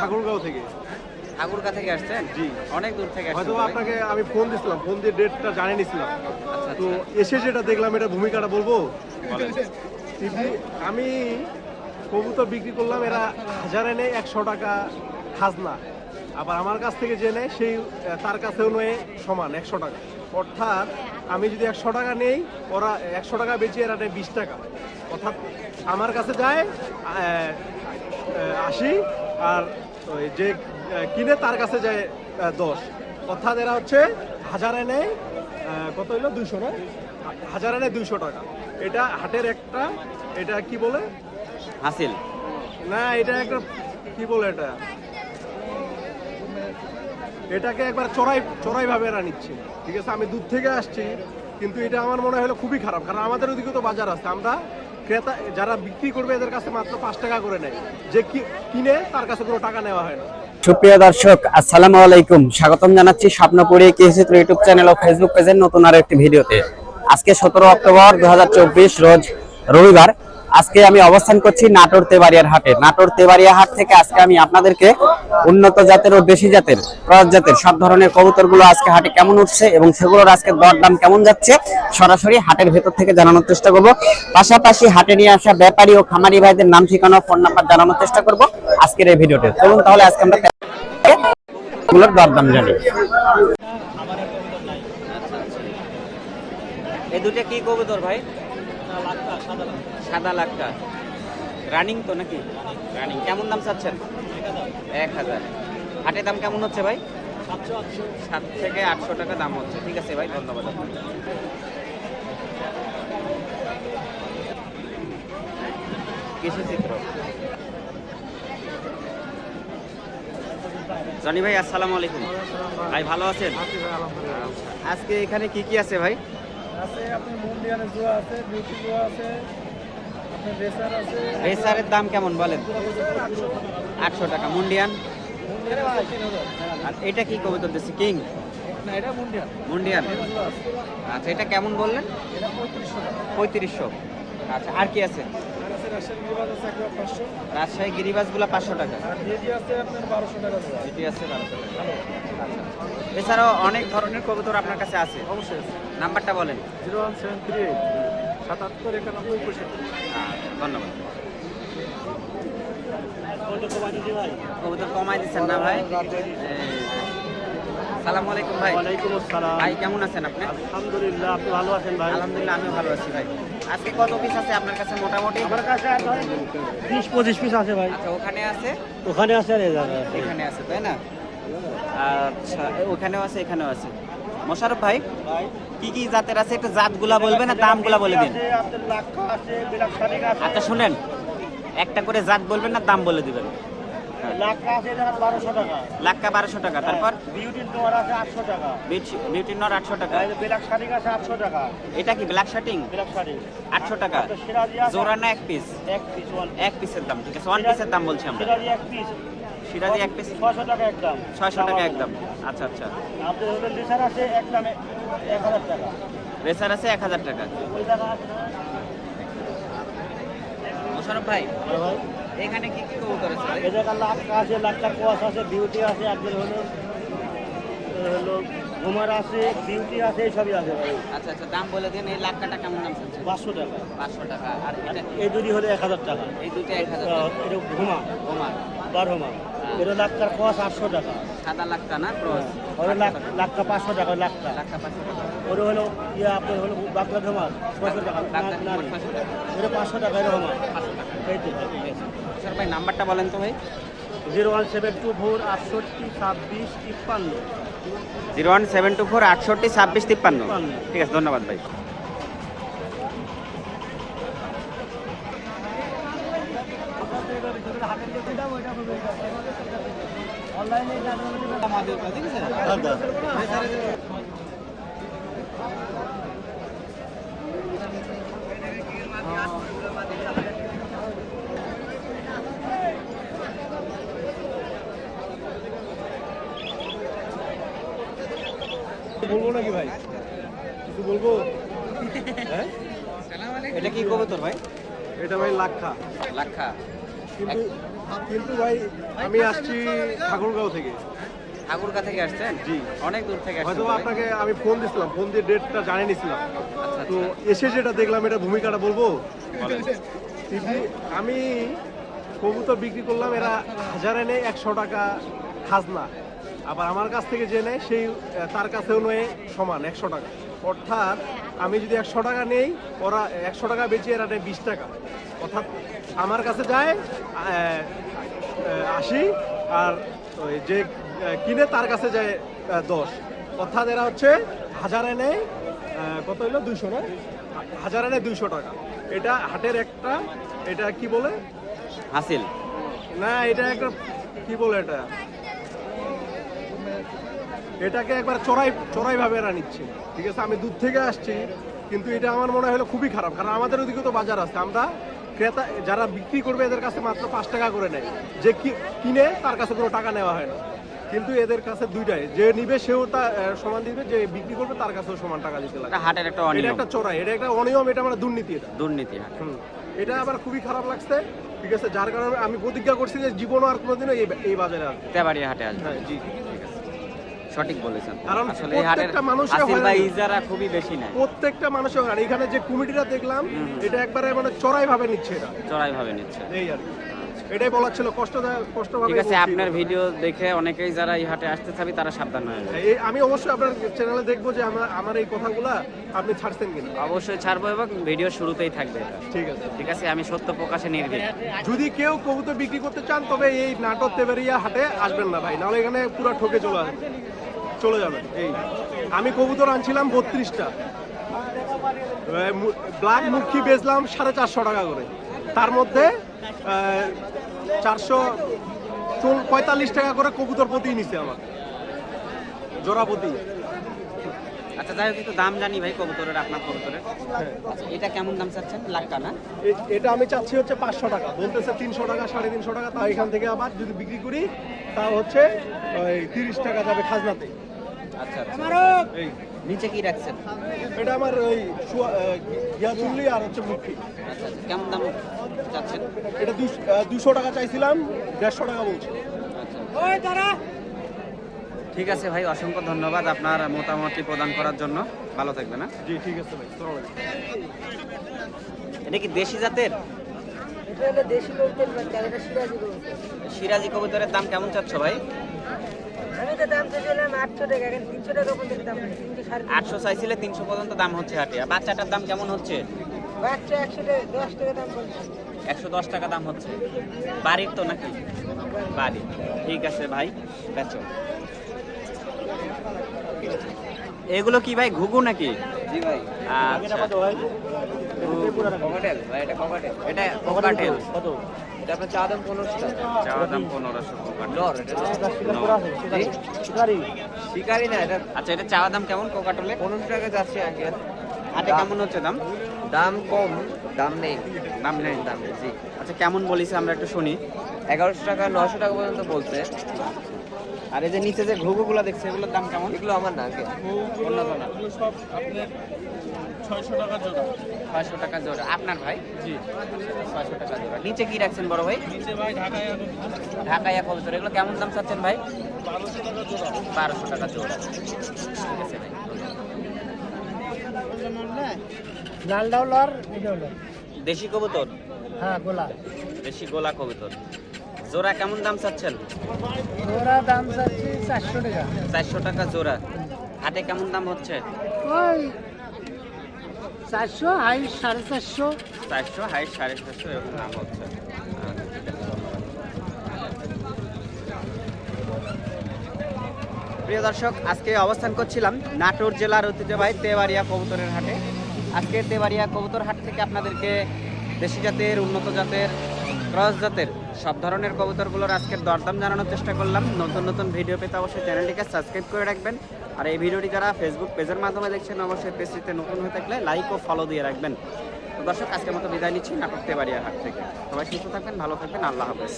ঠাকুরগাঁও থেকে। ঠাকুরগা থেকে আসছেন? জি। অনেক দূর থেকে হয়তো তো আপনাকে আমি ফোন দিছিলাম ফোন দিয়ে ডেটটা জানিয়ে নিছিলাম। আচ্ছা তো আচ্ছা এসে যেটা দেখলাম এটা ভূমিকাটা বলব? আমি কবুতর বিক্রি করলাম এরা হাজারে নেই একশো টাকা খাজনা। আবার আমার কাছ থেকে যে নেয় সেই তার কাছেও নয় সমান একশো টাকা। অর্থাৎ আমি যদি একশো টাকা নেই ওরা একশো টাকা বেচে এরা নেয় বিশ টাকা। অর্থাৎ আমার কাছে যায় আশি আর যে কিনে তার কাছে যায় দশ। অর্থাৎ এরা হচ্ছে হাজারে নেয় কত হইল? দুইশো না? হাজারে নেয় দুইশো টাকা। এটা হাটের একটা এটা কি বলে? হাসিল। না এটা একটা কি বলে এটা? এটাকে একবার চড়াই চড়াই ভাবে এরা নিচ্ছে। ঠিক আছে আমি দূর থেকে আসছি কিন্তু এটা আমার মনে হলো খুবই খারাপ কারণ আমাদের ওদিকে তো বাজার আছে। আমরা ক্রেতা যারা বিক্রি করবে এদের কাছে মাত্র পাঁচ টাকা করে নেয়। যে কিনে তার কাছে কোনো টাকা নেওয়া হয় না। সুপ্রিয় দর্শক, আসসালামু আলাইকুম। স্বাগতম জানাচ্ছি স্বপ্নপুরী কৃষিচিত্র ইউটিউব চ্যানেল ও ফেসবুক পেজের নতুন আর একটি ভিডিওতে। আজকে সতেরো অক্টোবর দু হাজার চব্বিশ রোজ রবিবার। আজকে আমি অবস্থান করছি নাটোর তেবাড়িয়ার হাটে। নাটোর তেবাড়িয়া হাট থেকে আজকে আমি আপনাদেরকে উন্নত জাতের ও দেশি জাতের, ক্রস জাতের সব ধরনের কবুতরগুলো আজকে হাটে কেমন উঠছে এবং সেগুলোর আজকে দরদাম কেমন যাচ্ছে, সরাসরি হাটের ভেতর থেকে জানানোর চেষ্টা করব। পাশাপাশি হাটে নিয়ে আসা ব্যাপারী ও খামারি ভাইদের নাম, ঠিকানা ফোন নাম্বার জানানোর চেষ্টা করব আজকের এই ভিডিওতে। চলুন তাহলে আজকে আমরা গুলোর দরদাম জানি। এই দুটো কি কবুতর ভাই? সাদা লাখটা রানিং তো নাকি? রানিং। কেমন দাম চাচ্ছেন? এক হাজার। হাটের দাম কেমন হচ্ছে ভাই? সাত থেকে আটশো টাকা দাম হচ্ছে। ঠিক আছে ভাই ধন্যবাদ। কৃষি চিত্র। জনি ভাই আসসালামু আলাইকুম। ভাই। ভালো আছেন? আজকে এখানে কি কি আছে ভাই? আছে আপনার মুন্ডিয়ানের জোয়া আছে বিউটি জোয়া আছে আপনার রেসার আছে। রেসারের দাম কেমন বলেন? আটশো টাকা। মুন্ডিয়ান? আর এটা কি কবিতা দিচ্ছি কিং? না মুন্ডিয়ান আচ্ছা এটা কেমন বললেন? পঁয়ত্রিশশো। আচ্ছা আর কি আছে? রাজশাহী গিরিবাসগুলো পাঁচশো। টাকা। এটি আছে বারোশো টাকা আচ্ছা। এছাড়াও অনেক ধরনের কবুতর আপনার কাছে আছে। অবশ্যই নাম্বারটা বলেন। Zero one seven three eight সাতাত্তর একানব্বই পঁয়ষট্টি। ধন্যবাদ। কবুতর কমাই দিচ্ছেন না ভাই? সালাম আলাইকুম ভাই। ওয়ালাইকুম আসসালাম। ভাই কেমন আছেন আপনি? আলহামদুলিল্লাহ আপনি ভালো আছেন ভাই? আলহামদুলিল্লাহ আমিও ভালো আছি ভাই। আজকে কত পিস আছে আপনার কাছে মোটামুটি? আমার কাছে আর বিশ পঁচিশ পিস আছে ভাই। আচ্ছা ওখানে আছে? ওখানে আছে আর এখানে আছে তাই না? আচ্ছা ওখানেও আছে এখানেও আছে। মোশারফ ভাই কি কি জাতের আছে? একটু জাতগুলা বলবেন না দামগুলা বলে দিন। আপনার লাক্ষা আছে বিলাক আছে। আচ্ছা শুনেন। একটা করে জাত বলবেন না দাম বলে দিবেন লাক্ষা আছে এটা বারোশো টাকা লাক্কা বারোশো টাকা। তারপর? আছে আটশো টাকা বিউটি নর আটশো টাকা। বিলাক শালিক আছে আটশো টাকা এটা কি ব্ল্যাক শার্টিং? আটশো টাকা। জোড়া না এক পিস এক পিস এক পিসের দাম ঠিক আছে। ওয়ান পিসের দাম বলছি আমরা। এক পিস সিরাজি এক পিস ছয়শো টাকা একদম। ছয়শো টাকা একদম আচ্ছা আচ্ছা আছে একদম এক হাজার টাকা। রেসার আছে এক হাজার টাকা। ওই টাকা আছে মোশারফ ভাই এখানে কি কি কবুতর আছে ভাই? এই জায়গা আছে লাক্ষা কোয়াশ আছে বিউটি আছে আপনার হলো হলো ঘুমার আছে বিউটি আছে এইসবই আছে ভাই। আচ্ছা আচ্ছা দাম বলে দিন এই লাক্কাটা কেমন দাম চাচ্ছে? পাঁচশো টাকা। পাঁচশো টাকা আর এটা এই দুটি হলো এক হাজার টাকা। এই দুটো এক হাজার টাকা। এটা ঘুমা। ওমা বার হোমা এটা লাক্ষার কোয়াশ আটশো টাকা। সাদা লাক্কা না ক্রস? ওরা লাখ পাঁচশো টাকা লাক্কা। পাঁচশো টাকা। ওরা হলো ইয়ে আপনার হলো বাগদা ধমার ছশো টাকা। বাগদা না, ধমার না, 600 টাকা। এটা পাঁচশো টাকা এরকম পাঁচশো টাকা। এই তো স্যার ভাই নাম্বারটা বলেন তো ভাই। Zero one seven two four আটষট্টি ছাব্বিশ তিপ্পান্ন। Zero one seven two four আটষট্টি ছাব্বিশ তিপ্পান্ন। ঠিক আছে ধন্যবাদ ভাই। বলব নাকি ভাই? কিছু বলব? হ্যাঁ? এটা কি কবুতর ভাই? এটা ভাই লাক্ষা। লাক্ষা। কিন্তু কিন্তু ভাই আমি আসছি ঠাকুরগাঁও থেকে। ঠাকুরগা থেকে আসছেন? জি। অনেক দূর থেকে হয়তো আপনাকে আমি ফোন দিছিলাম ফোন দিয়ে ডেটটা জানিয়ে নিছিলাম। আচ্ছা তো আচ্ছা এসে যেটা দেখলাম এটা ভূমিকাটা বলব? আমি কবুতর বিক্রি করলাম এরা হাজারে নেয় একশো টাকা খাজনা। আবার আমার কাছ থেকে যে নেয় সেই তার কাছেও নয় সমান একশো টাকা। অর্থাৎ আমি যদি একশো টাকা নেই ওরা একশো টাকা বেচে এরা নেয় বিশ টাকা। অর্থাৎ আমার কাছে যায় আশি আর ওই যে কিনে তার কাছে যায় দশ। অর্থাৎ এরা হচ্ছে হাজারে নেয় কত হইল? দুইশো না? হাজারে নেয় দুইশো টাকা। এটা হাটের একটা এটা কি বলে? হাসিল। না এটা একটা কি বলে এটা? এটাকে একবার চড়াই চড়াই ভাবে এরা নিচ্ছে। ঠিক আছে আমি দূর থেকে আসছি কিন্তু এটা আমার মনে হলো খুবই খারাপ কারণ আমাদের ওদিকে তো বাজার আছে। আমরা ক্রেতা যারা বিক্রি করবে এদের কাছে মাত্র পাঁচ টাকা করে নেয়। যে কি- কিনে তার কাছে কোনো টাকা নেওয়া হয় না। কিন্তু এদের কাছে দুইটাই। যে নিবে সেও তা সমান দিবে যে বিক্রি করবে তার কাছেও সমান টাকা দিতে লাগে এটা হাটের একটা এটা অনিয়ম একটা চড়াই এটা একটা অনিয়ম এটা মানে দুর্নীতি এটা। দুর্নীতি এটা আবার খুবই খারাপ লাগছে। ঠিক আছে যার কারণে আমি প্রতিজ্ঞা করছি যে জীবনও আর কোনোদিনও এই বাজারে আসবে। তেবাড়িয়া হাটে আসবে। হ্যাঁ জি। সঠিক বলেছেন। কারণ আসলে প্রত্যেকটা মানুষের হয়রানি। ইজারা খুবই বেশি নেয়। প্রত্যেকটা মানুষের আর এখানে যে কমিটিটা দেখলাম এটা একবারে মানে চড়াই ভাবে নিচ্ছে এটা চড়াই ভাবে নিচ্ছে। এই আর এটাই বলার ছিল। কষ্ট কষ্ট ঠিক আছে আপনার ভিডিও দেখে অনেকেই যারা এই হাটে আসতে চাবি তারা সাবধান হয়ে যাবে। আমি অবশ্যই আপনার চ্যানেলে দেখব যে আমার আমার এই কথাগুলা আপনি ছাড়ছেন কিনা। অবশ্যই ছাড়বো এবং ভিডিও শুরুতেই থাকবে এটা। ঠিক আছে। ঠিক আছে আমি সত্য প্রকাশে নির্ভীক। যদি কেউ কবুতর বিক্রি করতে চান তবে এই নাটক তেবেরিয়া হাটে আসবেন না ভাই। নাহলে এখানে পুরো ঠকে চলে আসবে। চলে যাবেন এই আমি কবুতর আনছিলাম বত্রিশটা। ব্ল্যাক মুখী বেচলাম সাড়ে চারশো টাকা করে। তার মধ্যে চারশো পঁয়তাল্লিশ টাকা করে কবুতর প্রতি নিছে আমার জোড়া প্রতি। আচ্ছা যাই হোক একটু দাম জানি ভাই কবুতরের আপনার কবুতরের। আচ্ছা এটা কেমন দাম চাচ্ছেন? লাক্কা না? এটা আমি চাচ্ছি হচ্ছে পাঁচশো টাকা। বলতেছে তিনশো টাকা সাড়ে তিনশো টাকা তা এখান থেকে আবার যদি বিক্রি করি তা হচ্ছে ওই তিরিশ টাকা যাবে খাজনাতে। আচ্ছা আচ্ছা। নিচে কি রাখছেন? এটা আমার ওই আহ, চুল্লি আর হচ্ছে মুখি। আচ্ছা আচ্ছা। কেমন দাম চাচ্ছেন? এটা দুশো টাকা চাইছিলাম দেড়শো টাকা বলছি। আচ্ছা। ঠিক আছে ভাই অসংখ্য ধন্যবাদ আপনার মোটামুটি প্রদান করার জন্য। ভালো থাকবেন না জি ঠিক আছে ভাই এটা কি দেশি জাতের? সিরাজি কবুতরের দাম কেমন চাচ্ছ ভাই? আমি তো দাম আটশো টাকা এখন তিনশো টাকা পর্যন্ত দাম নেই তিনশো সাড়ে তিনশো। আটশো চাইছিলে তিনশো পর্যন্ত দাম হচ্ছে হাটে। আর বাচ্চাটার দাম কেমন হচ্ছে? বাচ্চা একশো দশ টাকা দাম বলছে। একশো দশ টাকা দাম হচ্ছে। বাড়ির তো নাকি? বাড়ি। ঠিক আছে ভাই বেচো। এগুলো কি ভাই ঘুঘু নাকি? জি ভাই। আচ্ছা। শিকারি না এটা আচ্ছা এটা চাওয়া দাম কেমন কোকাটেলে পনেরোশো টাকা যাচ্ছে হাটে কেমন হচ্ছে দাম? দাম কম দাম নেই। দাম নেই। দাম নেই জি। আচ্ছা কেমন বলিস আমরা একটু শুনি। এগারোশো টাকা নশো টাকা পর্যন্ত বলছে। আর এই যে নিচে যে ঘুঘুগুলো দেখছে এগুলোর দাম কেমন? এগুলো আমার না ছয়শো টাকা জোড়া। আপনার ভাই? জি। ছয়শো টাকা জোড়া। নিচে কি রাখছেন বড় ভাই? নিচে ভাই ঢাকায় ঢাকাইয়া কবুতর এগুলো কেমন দাম চাচ্ছেন ভাই? বারোশো টাকা জোড়া। ঠিক আছে ভাই। আর দেশি কবুতর? হ্যাঁ গোলা। দেশি গোলা কবুতর। জোড়া কেমন দাম চাচ্ছেন? ওরা দাম চাচ্ছি চারশো টাকা। চারশো টাকা জোড়া। হাটে কেমন দাম হচ্ছে? ওই চারশো হাই সাড়ে চারশো। চারশো হাই সাড়ে চারশো এরকম দাম হচ্ছে। প্রিয় দর্শক আজকে অবস্থান করছিলাম নাটোর জেলার ঐতিহ্যবাহী তেবাড়িয়া কবুতরের হাটে। আজকে তেবাড়িয়া কবুতর হাট থেকে আপনাদেরকে দেশি জাতের উন্নত জাতের ক্রস জাতের সব ধরনের কবুতরগুলোর আজকের দরদাম জানানোর চেষ্টা করলাম। নতুন নতুন ভিডিও পেতে অবশ্যই চ্যানেলটিকে সাবস্ক্রাইব করে রাখবেন। আর এই ভিডিওটি যারা ফেসবুক পেজের মাধ্যমে দেখছেন, অবশ্যই পেজটিতে নতুন হয়ে থাকলে লাইক ও ফলো দিয়ে রাখবেন। তো দর্শক, আজকের মতো বিদায় নিচ্ছি। নাটকতে বাড়িয়ার হাত থেকে। সবাই সুস্থ থাকবেন, ভালো থাকবেন। আল্লাহ হাফেজ।